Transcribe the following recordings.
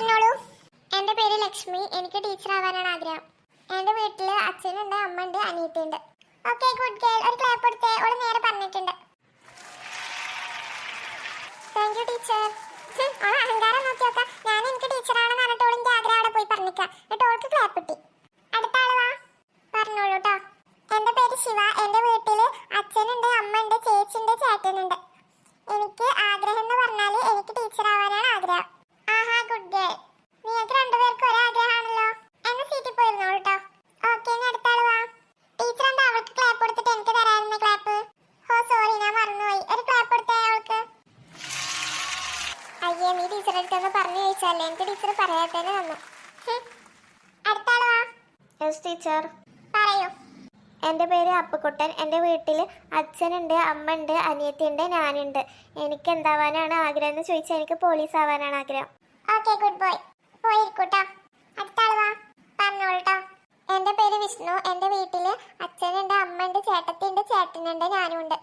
പറഞ്ഞോളൂ. എന്റെ പേര് ലക്ഷ്മി. എനിക്ക് ടീച്ചർ ആവാനാണ് ആഗ്രഹം. എന്റെ വീട്ടിൽ അച്ഛനുണ്ട് അമ്മയുണ്ട് അനിയത്തിയുണ്ട്. ഓക്കെ ഗുഡ് ഗേൾ ഒരു ക്ലാപ്പ് എടുത്തേ. ഓൾ നേരെ പറഞ്ഞിട്ടുണ്ട്. താങ്ക് യു ടീച്ചർ ഓൾ അഹങ്കാരം നോക്കി നോക്കാം. ഞാൻ എനിക്ക് ടീച്ചറാണെന്ന് പറഞ്ഞിട്ട് ഓളിന്റെ ആഗ്രഹം അവിടെ പോയി പറഞ്ഞിക്കാം എന്നിട്ട് ഓൾക്ക് ക്ലാപ്പ് കിട്ടി. അടുത്ത ആൾ വാ. പറഞ്ഞോളൂ കേട്ടോ എന്റെ പേര് ശിവ. എന്റെ വീട്ടിൽ അച്ഛനുണ്ട് അമ്മയുണ്ട് ചേച്ചിയുണ്ട് ചേട്ടനുണ്ട്. എനിക്ക് ആഗ്രഹം എന്ന് പറഞ്ഞാൽ എനിക്ക് ടീച്ചർ ആവാനാണ് ആഗ്രഹം ആഹാ ഗുഡ് ഗേൾ നിങ്ങൾക്ക് രണ്ടുപേർക്കും ഒരേ ആഗ്രഹമാണല്ലോ എന്ന സീറ്റിൽ പോയിരുന്നോളൂ കേട്ടോ ഓക്കെ ഇനി അടുത്ത ആൾ വാ ടീച്ചർ എന്താ അവൾക്ക് ക്ലാപ്പ് കൊടുത്തിട്ട് എനിക്ക് തരാമായിരുന്നു ക്ലാപ്പ് ഓ സോറി ഞാൻ മറന്നുപോയി ഒരു ക്ലാപ്പ് കൊടുത്തേ അവൾക്ക് അയ്യേ നീ ടീച്ചറെ പറഞ്ഞു എനിക്ക് ടീച്ചർ പറയാതെ തന്നു ഹും. അടുത്ത ആൾ വാ. യെസ് ടീച്ചർ പറയൂ. എന്റെ പേര് അപ്പുക്കുട്ടൻ. എന്റെ വീട്ടിൽ അച്ഛനുണ്ട് അമ്മയുണ്ട് അനിയത്തിയുണ്ട് ഞാനുണ്ട്. എനിക്ക് എന്താവാനാണ് ആഗ്രഹം എന്ന് ചോദിച്ചാൽ എനിക്ക് പോലീസ് ആവാനാണ് ആഗ്രഹം. ഓക്കെ ഗുഡ് ബോയ് പോയിരിക്കൂട്ടോ. അടുത്ത വാ. പറഞ്ഞോളൂട്ടോ. എന്റെ പേര് വിഷ്ണു. എന്റെ വീട്ടിൽ അച്ഛനുണ്ട് അമ്മയുണ്ട് ചേട്ടത്തിയുണ്ട് ചേട്ടനുണ്ട് ഞാനുണ്ട്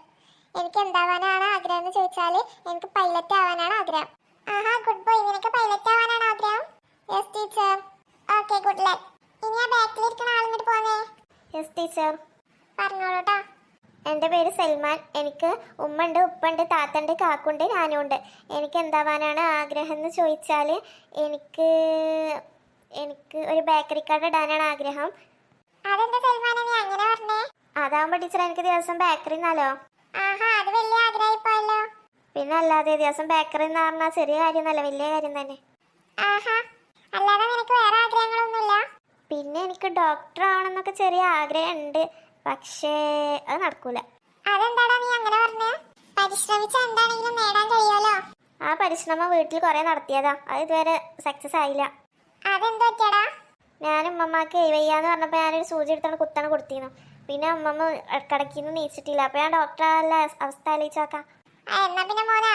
എനിക്ക് എന്താവാനാണ് ആഗ്രഹം എന്ന് ചോദിച്ചാൽ എനിക്ക് പൈലറ്റ് ആവാനാണ് ആഗ്രഹം. ആഹാ ഗുഡ് ബോയ് നിനക്ക് പൈലറ്റ് ആവാനാണ് ആഗ്രഹം? Yes teacher okay good luck ഇനി ആ ബാക്കിലിരിക്കുന്ന ആളിങ്ങോട്ട് പോന്നേ. യെസ് ടീച്ചർ പറഞ്ഞോളൂട്ടോ. എന്റെ പേര് സൽമാൻ. എനിക്ക് ഉമ്മണ്ട് ഉപ്പുണ്ട് താത്തണ്ട് കാക്കുണ്ട് ഞാനുണ്ട് എനിക്ക് എന്താവാനാണ് ആഗ്രഹം എന്ന് ചോദിച്ചാൽ എനിക്ക് എനിക്ക് ഒരു ബേക്കറി കട ഇടാനാണ് ആഗ്രഹം. അതെന്താ സൽമാനെ നീ അങ്ങനെ പറഞ്ഞേ? അതാകുമ്പോൾ ടീച്ചർ എനിക്ക് ദിവസം ബേക്കറി എന്നാലോ ആഹാ അത് വലിയ ആഗ്രഹം പിന്നെ അല്ലാതെ ദിവസം ബേക്കറി എന്ന് പറഞ്ഞാൽ ചെറിയ കാര്യമൊന്നുമല്ല വലിയ കാര്യം തന്നെ. ആഹാ. അല്ലാതെ നിനക്ക് വേറെ ആഗ്രഹങ്ങളൊന്നുമില്ല? പിന്നെ എനിക്ക് ഡോക്ടർ ആവണമെന്നൊക്കെ ചെറിയ ആഗ്രഹമുണ്ട്. പക്ഷേ അത് നടക്കൂല. അതെന്താടാ നീ അങ്ങനെ പറഞ്ഞേ? പരിശ്രമിച്ചാൽ എന്താണെങ്കിലും നേടാൻ കഴിയുമല്ലോ. ആ പരിശ്രമം വീട്ടിൽ കുറെ നടത്തിയതാ. അത് ഇതുവരെ സക്സസ് ആയില്ല. അതെന്താ ഞാൻ ഉമ്മമ്മക്ക് വയ്യാന്ന് പറഞ്ഞപ്പോൾ ഞാനൊരു സൂചി എടുത്തോണ്ട് കുത്തണ കൊടുത്തിരുന്നു. പിന്നെ ഉമ്മമ്മ ഇടക്കിടക്കിന്ന് നീച്ചിട്ടില്ല. അപ്പോൾ ഞാൻ ഡോക്ടറെ അവസ്ഥ ആലോചിച്ച് നോക്കാം. ആ എന്നാ പിന്നെ മോനെ